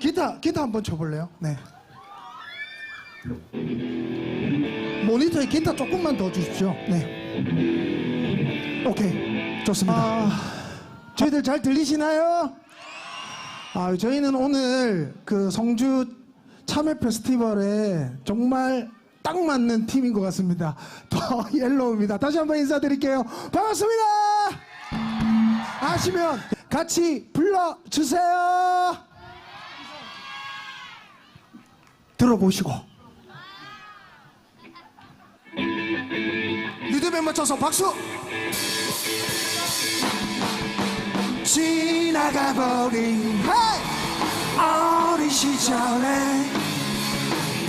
기타 기타 한번 쳐볼래요? 네. 모니터에 기타 조금만 더 주십시오. 네. 오케이 좋습니다. 아, 저희들 잘 들리시나요? 아 저희는 오늘 그 성주 참여 페스티벌에 정말 딱 맞는 팀인 것 같습니다. 더 옐로우입니다. 다시 한번 인사드릴게요. 반갑습니다. 아시면 같이 불러주세요. 들어보시고. 리듬에 맞춰서 박수! 지나가버린! 어린 시절에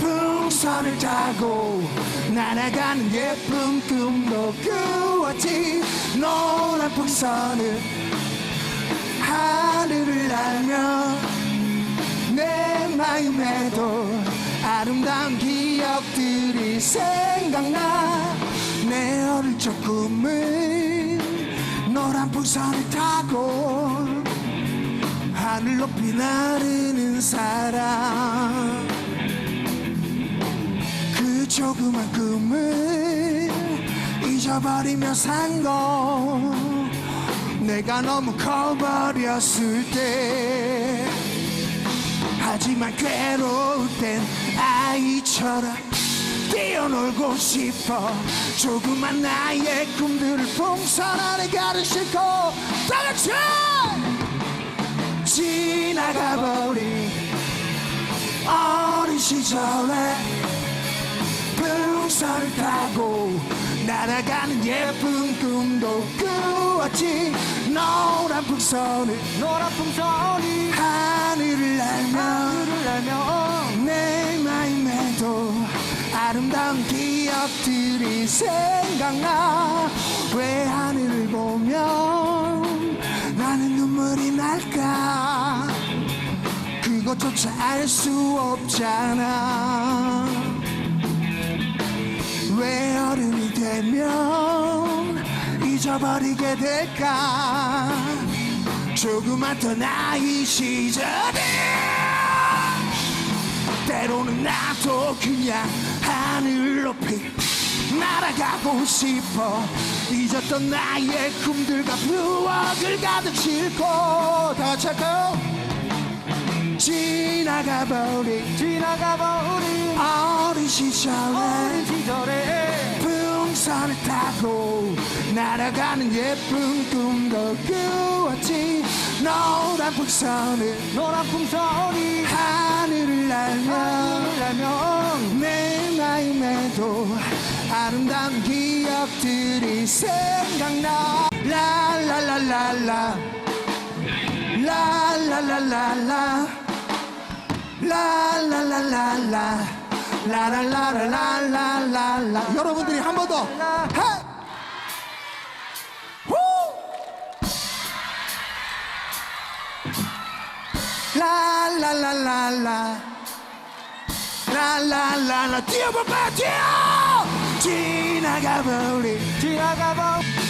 풍선을 타고 날아가는 예쁜 꿈도 꾸었지. 노란 풍선을 하늘을 날며 내 마음에도 아름다운 기억들이 생각나. 내 어릴 적 꿈은 노란 풍선을 타고 하늘 높이 나르는 사람. 그 조그만 꿈을 잊어버리며 산거 내가 너무 커버렸을 때. 하지만 괴로울 땐 아이처럼 뛰어놀고 싶어. 조그만 나의 꿈들을 풍선 안에 가득 싣고 다같이 지나가버린 어린 시절에 풍선을 타고 날아가는 예쁜 꿈도 꾸었지. 노란 풍선을 노란 풍선이 생각나. 왜 하늘을 보면 나는 눈물이 날까? 그것조차 알 수 없잖아. 왜 어른이 되면 잊어버리게 될까? 조그만 더 나이 시절에 때로는 나도 그냥 하늘 높이 날아가고 싶어. 잊었던 나의 꿈들과 부엌을 가득 싣고. 다 같이 할까요? 지나가 버린 지나가 버린 어린 시절에. 어린 시절에. 풍선을 타고 날아가는 예쁜 꿈도 꾸었지. 노란 풍선을 노란 풍선이 하늘을 날며 하늘을 날며 내 마음에도 아름다운 기억들이 생각나. 라라라라라. 라라라라라. 라라라라라. 라라라라라라라 여러분들이 한 번 더! 라라라라라. 라라라라. 뛰어볼까 뛰어 지나가버린 지나가버린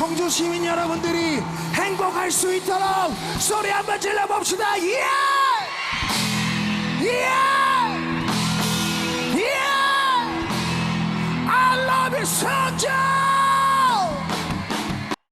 성주 시민 여러분들이 행복할 수 있도록 소리 한번 질러봅시다 예!